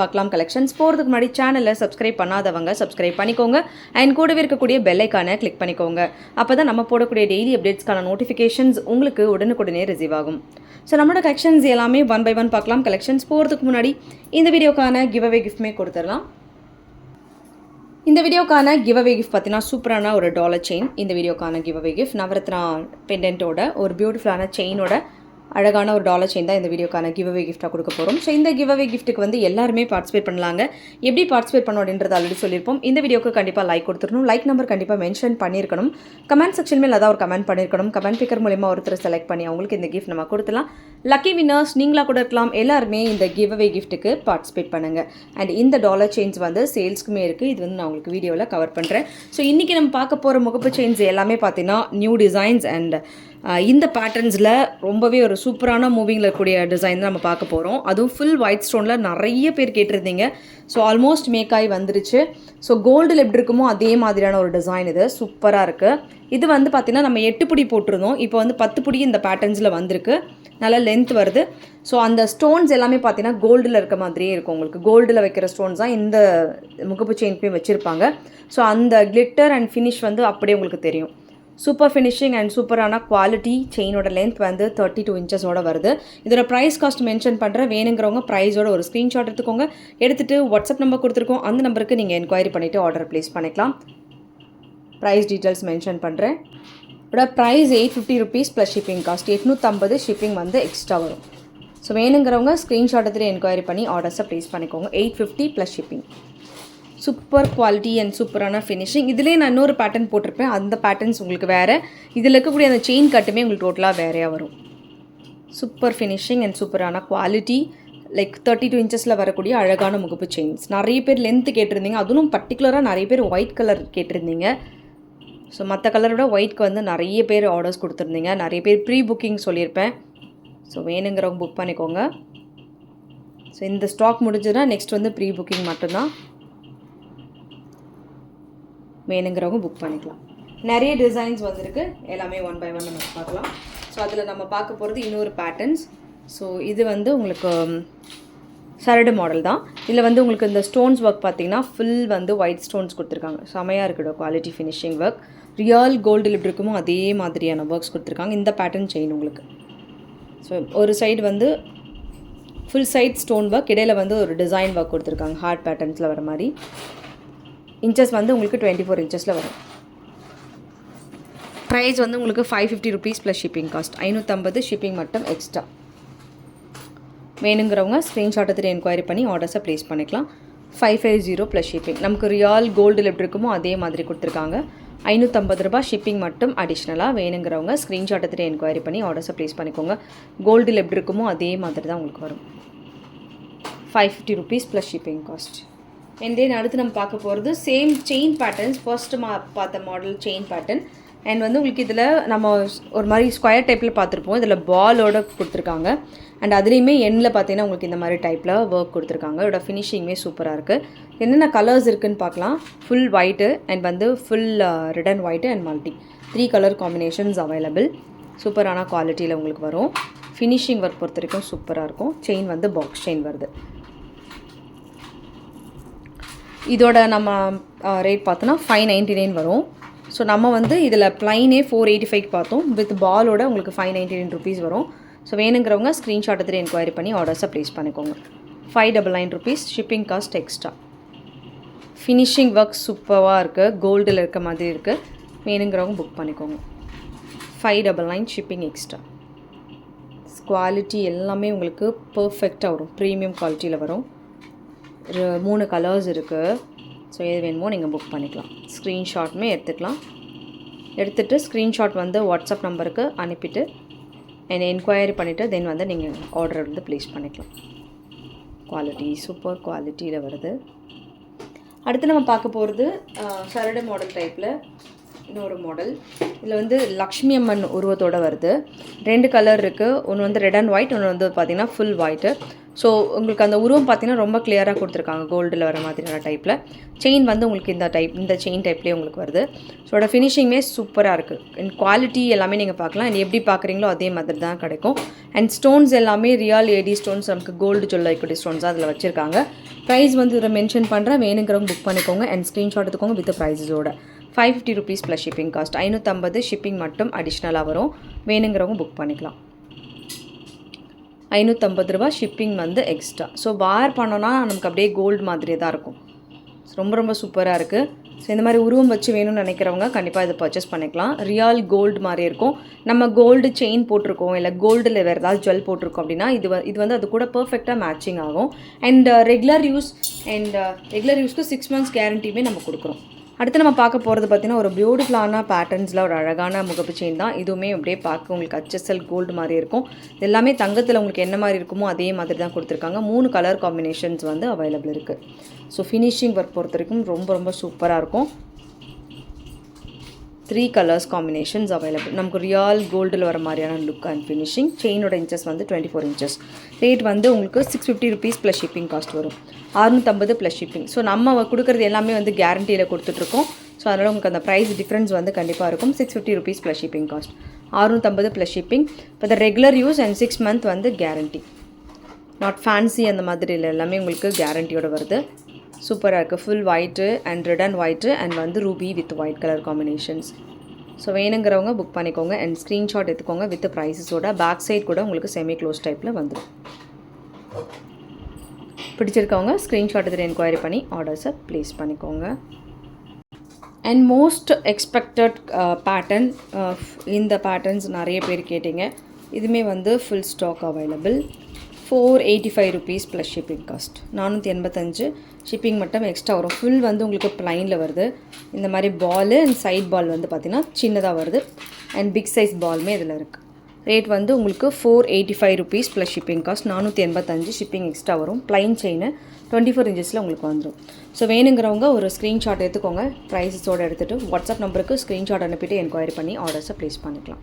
பார்க்கலாம். கலெக்ஷன்ஸ் போகிறதுக்கு முன்னாடி சேனலை சப்ஸ்கிரைப் பண்ணாதவங்க சப்ஸ்கிரைப் பண்ணிக்கோங்க. அண்ட் கூடவே இருக்கக்கூடிய பெல்லைக்கான கிளிக் பண்ணிக்கோங்க. அப்போ தான் நம்ம போடக்கூடிய டெய்லி அப்டேட்ஸ்க்கான நோட்டிஃபிகேஷன்ஸ் உங்களுக்கு உடனுக்குடனே ரிசீவ் ஆகும். ஸோ நம்மளோட கலெக்ஷன்ஸ் எல்லாமே ஒன் பை ஒன் பார்க்கலாம். கலெக்ஷன்ஸ் போகிறதுக்கு முன்னாடி இந்த வீடியோக்கான கிவ் அவே கிஃப்ட்மே கொடுத்துடலாம். இந்த வீடியோக்கான கிவ் அவே கிஃப்ட் பார்த்தீங்கன்னா சூப்பரான ஒரு டாலர் செயின் இந்த வீடியோக்கான கிவ் அவே கிஃப்ட் நவரத்னா பெண்டென்ட்டோட ஒரு பியூட்டிஃபுல்லான செயினோட அழகான ஒரு டாலர் செயின் தான் இந்த வீடியோக்கான கிவ் அவே கிஃப்ட்டாக கொடுக்க போகிறோம் ஸோ இந்த கிவ் அவே கிஃப்ட்டுக்கு வந்து எல்லாருமே பார்ட்டிசிபேட் பண்ணலாங்க. எப்படி பார்ட்டிசிபேட் பண்ணணும் அப்படின்றது ஆல்ரெடி சொல்லியிருப்போம். இந்த வீடியோக்கு கண்டிப்பாக லைக் கொடுத்துடணும். லைக் நம்பர் கண்டிப்பாக மென்ஷன் பண்ணியிருக்கணும். கமெண்ட் செக்ஷன் மேலே அதாவது ஒரு கமெண்ட் பண்ணியிருக்கணும். கமெண்ட் பிக்கர் மூலிமா ஒருத்தர் செலக்ட் பண்ணி அவங்களுக்கு இந்த கிஃப்ட் நம்ம கொடுத்துலாம் லக்கி வின்னர்ஸ் நீங்களாக கூட இருக்கலாம். எல்லாருமே இந்த கிவ் அவே கிஃப்ட்டுக்கு பார்ட்டிசிபேட் பண்ணுங்கள் அண்ட் இந்த டாலர் செயின்ஸ் வந்து சேல்ஸ்க்குமே இருக்குது இது வந்து நான் உங்களுக்கு வீடியோவில் கவர் பண்ணுறேன் ஸோ இன்றைக்கி நம்ம பார்க்க போகிற முகப்பு செயின்ஸ் எல்லாமே பார்த்தீங்கன்னா நியூ டிசைன்ஸ் அண்ட் இந்த பேட்டர்ன்ஸில் ரொம்பவே ஒரு சூப்பரான மூவிங்கில் இருக்கக்கூடிய டிசைன் தான் நம்ம பார்க்க போகிறோம் அதுவும் ஃபுல் ஒயிட் ஸ்டோனில் நிறைய பேர் கேட்டிருந்தீங்க. ஸோ ஆல்மோஸ்ட் மேக் ஆகி வந்துருச்சு. ஸோ கோல்டில் எப்படி இருக்குமோ அதே மாதிரியான ஒரு டிசைன் இது. சூப்பராக இருக்குது இது வந்து பார்த்திங்கன்னா நம்ம எட்டு புடி போட்டிருந்தோம். இப்போ வந்து பத்து புடி இந்த பேட்டர்ன்ஸில் வந்திருக்கு. நல்லா லென்த் வருது. ஸோ அந்த ஸ்டோன்ஸ் எல்லாமே பார்த்தீங்கன்னா கோல்டில் இருக்க மாதிரியே இருக்கும் உங்களுக்கு. கோல்டில் வைக்கிற ஸ்டோன்ஸ் தான் இந்த முகப்பு செயின்ப்பையும் வச்சுருப்பாங்க. ஸோ அந்த கிளிட்டர் அண்ட் ஃபினிஷ் வந்து அப்படியே உங்களுக்கு தெரியும். சூப்பர் ஃபினிஷிங் அண்ட் சூப்பரான குவாலிட்டி செயினோட லென்த் வந்து தேர்ட்டி டூ இன்ச்சஸோட வருது. இதோட ப்ரைஸ் காஸ்ட் மென்ஷன் பண்ணுறேன் வேணுங்கிறவங்க ப்ரைஸோட ஒரு ஸ்க்ரீன்ஷாட் எடுத்துக்கோங்க. எடுத்துகிட்டு வாட்ஸ்அப் நம்பர் கொடுத்துருக்கோம். அந்த நம்பருக்கு நீங்கள் என்கொயரி பண்ணிவிட்டு ஆர்டர் ப்ளேஸ் பண்ணிக்கலாம். ப்ரைஸ் டீட்டெயில்ஸ் மென்ஷன் பண்ணுறேன் இதோட price eight fifty rupees plus shipping cost எட்நூற்றம்பது shipping வந்து எக்ஸ்ட்ரா வரும். ஸோ வேணுங்கிறவங்க ஸ்க்ரீன்ஷாட் எடுத்துகிட்டு என்கொயரி பண்ணி ஆர்டர்ஸை ப்ளேஸ் பண்ணிக்கோங்க. Eight fifty plus shipping super quality and சூப்பரான ஃபினிஷிங் இதிலே நான் இன்னொரு பேட்டர்ன் போட்டிருப்பேன். அந்த பேட்டர்ன்ஸ் உங்களுக்கு வேறு. இதில் இருக்கக்கூடிய அந்த செயின் கட்டுமே உங்களுக்கு டோட்டலாக வேறையாக வரும். சூப்பர் ஃபினிஷிங் அண்ட் சூப்பரான குவாலிட்டி லைக் தேர்ட்டி டூ இன்ச்சஸில் வரக்கூடிய அழகான முகப்பு செயின்ஸ் நிறைய பேர் லென்த்து கேட்டிருந்தீங்க. அதுவும் பர்டிகுலராக நிறைய பேர் ஒயிட் கலர் கேட்டிருந்தீங்க. ஸோ மற்ற கலரோட ஒயிட்க்கு வந்து நிறைய பேர் ஆர்டர்ஸ் கொடுத்துருந்தீங்க. நிறைய பேர் ப்ரீ புக்கிங் சொல்லியிருப்பேன். ஸோ வேணுங்கிறவங்க புக் பண்ணிக்கோங்க. ஸோ இந்த ஸ்டாக் முடிஞ்சதுன்னா நெக்ஸ்ட் வந்து ப்ரீ புக்கிங் மட்டும்தான். வேணுங்கிறவங்க புக் பண்ணிக்கலாம். நிறைய டிசைன்ஸ் வந்திருக்கு. எல்லாமே ஒன் பை ஒன் நம்ம பார்க்கலாம். ஸோ அதில் நம்ம பார்க்க போகிறது இன்னொரு பேட்டர்ன்ஸ் ஸோ இது வந்து உங்களுக்கு சரடு மாடல் தான். இதில் வந்து உங்களுக்கு இந்த ஸ்டோன்ஸ் ஒர்க் பார்த்தீங்கன்னா ஃபுல் வந்து ஒயிட் ஸ்டோன்ஸ் கொடுத்துருக்காங்க. செமையாக இருக்கட்டும் குவாலிட்டி ஃபினிஷிங் ஒர்க் ரியல் கோல்டில் எப்படி இருக்குமோ அதே மாதிரியான ஒர்க்ஸ் கொடுத்துருக்காங்க. இந்த பேட்டர்ன் செயின் உங்களுக்கு. ஸோ ஒரு சைடு வந்து ஃபுல் சைட் ஸ்டோன் ஒர்க் இடையில வந்து ஒரு டிசைன் ஒர்க் கொடுத்துருக்காங்க. ஹார்ட் பேட்டர்ன்ஸில் வர மாதிரி. இன்ச்சஸ் வந்து உங்களுக்கு டுவெண்ட்டி ஃபோர் இன்ச்சஸில் வரும். ப்ரைஸ் வந்து உங்களுக்கு five fifty rupees plus shipping cost ஐநூற்றம்பது ஷிப்பிங் மட்டும் எக்ஸ்ட்ரா வேணுங்கிறவங்க ஸ்க்ரீன்ஷாட் எடுத்துகிட்டு என்கொயரி பண்ணி ஆர்டர்ஸை ப்ளேஸ் பண்ணிக்கலாம். Five five zero plus shipping நமக்கு ரியல் கோல்டில் எப்படி இருக்குமோ அதே மாதிரி கொடுத்துருக்காங்க. ஐநூற்றம்பது ரூபாய் ஷிப்பிங் மட்டும் அடிஷ்னலாக வேணுங்கிறவங்க ஸ்க்ரீன்ஷாட் எடுத்துகிட்டு என்கொயரி பண்ணி ஆர்டர்ஸை ப்ளேஸ் பண்ணிக்கோங்க. கோல்டில் எப்படி இருக்குமோ அதே மாதிரி தான் உங்களுக்கு வரும். Five fifty rupees plus shipping cost and then அடுத்து நம்ம பார்க்க போகிறது சேம் செயின் பேட்டர்ன்ஸ் ஃபர்ஸ்ட் மா பார்த்த மாடல் செயின் பேட்டர்ன் அண்ட் வந்து உங்களுக்கு இதில் நம்ம ஒரு மாதிரி ஸ்கொயர் டைப்பில் பார்த்துருப்போம். இதில் பாலோட கொடுத்துருக்காங்க. அண்ட் அதுலேயுமே எண்ணில் பார்த்தீங்கன்னா உங்களுக்கு இந்த மாதிரி டைப்பில் ஒர்க் கொடுத்துருக்காங்க. இதோட ஃபினிஷிங்குமே சூப்பராக இருக்குது என்னென்ன கலர்ஸ் இருக்குதுன்னு பார்க்கலாம். ஃபுல் ஒயிட்டு அண்ட் வந்து full red and white and multi three colour combinations available சூப்பரான குவாலிட்டியில் உங்களுக்கு வரும். ஃபினிஷிங் ஒர்க் பொறுத்த வரைக்கும் சூப்பராக இருக்கும். செயின் வந்து பாக்ஸ் செயின் வருது. இதோட நம்ம ரேட் பார்த்தோன்னா ஃபைவ் நைன்ட்டி நைன் வரும். ஸோ நம்ம வந்து இதில் ப்ளைனே ஃபோர் எயிட்டி ஃபைவ் பார்த்தோம். வித் பாலோட உங்களுக்கு ஃபைவ் நைன்ட்டி நைன் ருபீஸ் வரும். ஸோ வேணுங்கிறவங்க ஸ்க்ரீன்ஷாட் எடுத்துகிட்டு என்கொயரி பண்ணி ஆர்டர்ஸை ப்ளேஸ் பண்ணிக்கோங்க. Five double nine rupees shipping cost extra finishing work சூப்பராக இருக்குது கோல்டில் இருக்க மாதிரி இருக்குது வேணுங்கிறவங்க புக் பண்ணிக்கோங்க. Five double nine shipping extra quality எல்லாமே உங்களுக்கு பர்ஃபெக்டாக வரும். ப்ரீமியம் குவாலிட்டியில் வரும். மூணு கலர்ஸ் இருக்குது ஸோ எது வேணுமோ நீங்கள் புக் பண்ணிக்கலாம். ஸ்க்ரீன்ஷாட்டுமே எடுத்துக்கலாம். எடுத்துகிட்டு ஸ்க்ரீன்ஷாட் வந்து வாட்ஸ்அப் நம்பருக்கு அனுப்பிட்டு என்னை என்கொயரி பண்ணிவிட்டு தென் வந்து நீங்கள் ஆர்டர் வந்து ப்ளேஸ் பண்ணிக்கலாம். குவாலிட்டி சூப்பர் குவாலிட்டியில் வருது. அடுத்து நம்ம பார்க்க போகிறது சரடு மாடல் டைப்பில் இன்னொரு மாடல் இதில் வந்து லக்ஷ்மி அம்மன் உருவத்தோட வருது. ரெண்டு கலர் இருக்குது ஒன்று வந்து ரெட் அண்ட் ஒயிட் ஒன்று வந்து பார்த்திங்கன்னா ஃபுல் ஒயிட்டு ஸோ உங்களுக்கு அந்த உருவம் பார்த்தீங்கன்னா ரொம்ப கிளியராக கொடுத்துருக்காங்க. கோல்டில் வர மாதிரியான டைப்பில் செயின் வந்து உங்களுக்கு இந்த டைப் இந்த செயின் டைப்லேயே உங்களுக்கு வருது. ஸோ அதோட ஃபினிஷிங்குமே சூப்பராக இருக்குது அண்ட் குவாலிட்டி எல்லாமே நீங்கள் பார்க்கலாம். அண்ட் எப்படி பார்க்குறீங்களோ அதே மாதிரி தான் கிடைக்கும். அண்ட் ஸ்டோன்ஸ் எல்லாமே ரியல் ஏடி ஸ்டோன்ஸ் நமக்கு கோல்டு சொல்ல வைக்கக்கூடிய ஸ்டோன்ஸ் தான் அதில் வச்சுருக்காங்க. ப்ரைஸ் வந்து இதில் மென்ஷன் பண்ணுறேன் வேணுங்கிறவங்க புக் பண்ணிக்கோங்க. அண்ட் ஸ்க்ரீன்ஷாட் எடுத்துக்கோங்க with ப்ரைஸஸோட five fifty rupees plus shipping cost ஐநூற்றம்பது ஷிப்பிங் மட்டும் அடிஷ்னலாக வரும். வேணுங்கிறவங்க புக் பண்ணிக்கலாம். ஐநூற்றம்பது ரூபா ஷிப்பிங் வந்து எக்ஸ்ட்ரா ஸோ வார் பண்ணோன்னா நமக்கு அப்படியே கோல்டு மாதிரியே தான் இருக்கும். ரொம்ப ரொம்ப சூப்பராக இருக்குது ஸோ இந்த மாதிரி உருவம் வச்சு வேணும்னு நினைக்கிறவங்க கண்டிப்பாக இதை பர்ச்சேஸ் பண்ணிக்கலாம். ரியல் கோல்டு மாதிரி இருக்கும். நம்ம கோல்டு செயின் போட்டிருக்கோம் இல்லை கோல்டில் வேறு ஏதாவது ஜுவல் போட்டிருக்கோம் அப்படின்னா இது வ- இது வந்து அது கூட பர்ஃபெக்டாக மேட்சிங் ஆகும். And regular use and regular யூஸ்க்கு சிக்ஸ் மந்த்ஸ் கேரண்டியுமே நம்ம கொடுக்குறோம். அடுத்து நம்ம பார்க்க போகிறது பார்த்தீங்கன்னா ஒரு பியூட்டிஃபுல்லான பேட்டர்ன்ஸில் ஒரு அழகான முகப்பு செயின் தான். இதுவுமே அப்படியே பார்க்க உங்களுக்கு HSL கோல்டு மாதிரி இருக்கும். இது எல்லாமே தங்கத்தில் உங்களுக்கு என்ன மாதிரி இருக்குமோ அதே மாதிரி தான் கொடுத்துருக்காங்க. மூணு கலர் காம்பினேஷன்ஸ் வந்து அவைலபிள் இருக்குது ஸோ ஃபினிஷிங் ஒர்க் பொறுத்த வரைக்கும் ரொம்ப ரொம்ப சூப்பராக இருக்கும். த்ரீ கலர்ஸ் காம்பினேஷன்ஸ் அவைலபிள் நமக்கு ரியல் கோல்டில் வர மாதிரியான லுக் அண்ட் ஃபினிஷிங் செயினோட இன்ச்சஸ் வந்து டுவெண்ட்டி ஃபோர் இன்ச்சஸ் ரேட் வந்து உங்களுக்கு six fifty rupees plus shipping cost வரும். அறுநூற்றம்பது ப்ளஸ் ஷிப்பிங் ஸோ நம்ம கொடுக்குறது எல்லாமே வந்து கேரண்டியில் கொடுத்துட்ருக்கோம். ஸோ அதனால் உங்களுக்கு அந்த ப்ரைஸ் டிஃப்ரென்ஸ் வந்து கண்டிப்பாக இருக்கும். Six fifty rupees plus shipping cost அறுநூற்றம்பது plus shipping இப்போ the regular use and six month வந்து கேரண்டி நாட் ஃபேன்சி அந்த மாதிரி இல்லை எல்லாமே உங்களுக்கு கேரண்டியோட வருது. சூப்பராக இருக்குது full white and red and white and வந்து ruby with white colour combinations so வேணுங்கிறவங்க புக் பண்ணிக்கோங்க அண்ட் ஸ்க்ரீன்ஷாட் எடுத்துக்கோங்க வித் ப்ரைஸஸோட பேக் சைட் கூட உங்களுக்கு செமி க்ளோஸ் டைப்பில் வந்துடும் பிடிச்சிருக்கவங்க ஸ்க்ரீன்ஷாட் எடுத்துகிட்டு என்கொயரி பண்ணி ஆர்டர்ஸை ப்ளேஸ் பண்ணிக்கோங்க. அண்ட் மோஸ்ட் எக்ஸ்பெக்டட் பேட்டர்ன் இந்த பேட்டர்ன்ஸ் நிறைய பேர் கேட்டிங்க. இதுவுமே வந்து full stock available four eighty five rupees plus shipping cost நானூற்றி எண்பத்தஞ்சு ஷிப்பிங் மட்டும் எக்ஸ்ட்ரா வரும். ஃபுல் வந்து உங்களுக்கு ப்ளைனில் வருது. இந்த மாதிரி பால் அண்ட் சைட் பால் வந்து பார்த்திங்கன்னா சின்னதாக வருது. அண்ட் பிக் சைஸ் பாலுமே இதில் இருக்குது ரேட் வந்து உங்களுக்கு four eighty five rupees plus shipping cost நானூற்றி எண்பத்தஞ்சு ஷிப்பிங் எக்ஸ்ட்ரா வரும். ப்ளைன் செயின் டுவெண்ட்டி ஃபோர் இன்ச்சஸில் உங்களுக்கு வந்துடும் ஸோ வேணுங்கிறவங்க ஒரு ஸ்க்ரீன்ஷாட் எடுத்துக்கோங்க. ப்ரைஸஸோடு எடுத்துகிட்டு வாட்ஸ்அப் நம்பருக்கு ஸ்க்ரீன்ஷாட் அனுப்பிட்டு என்கொயரி பண்ணி ஆர்டர்ஸை ப்ளேஸ் பண்ணிக்கலாம்.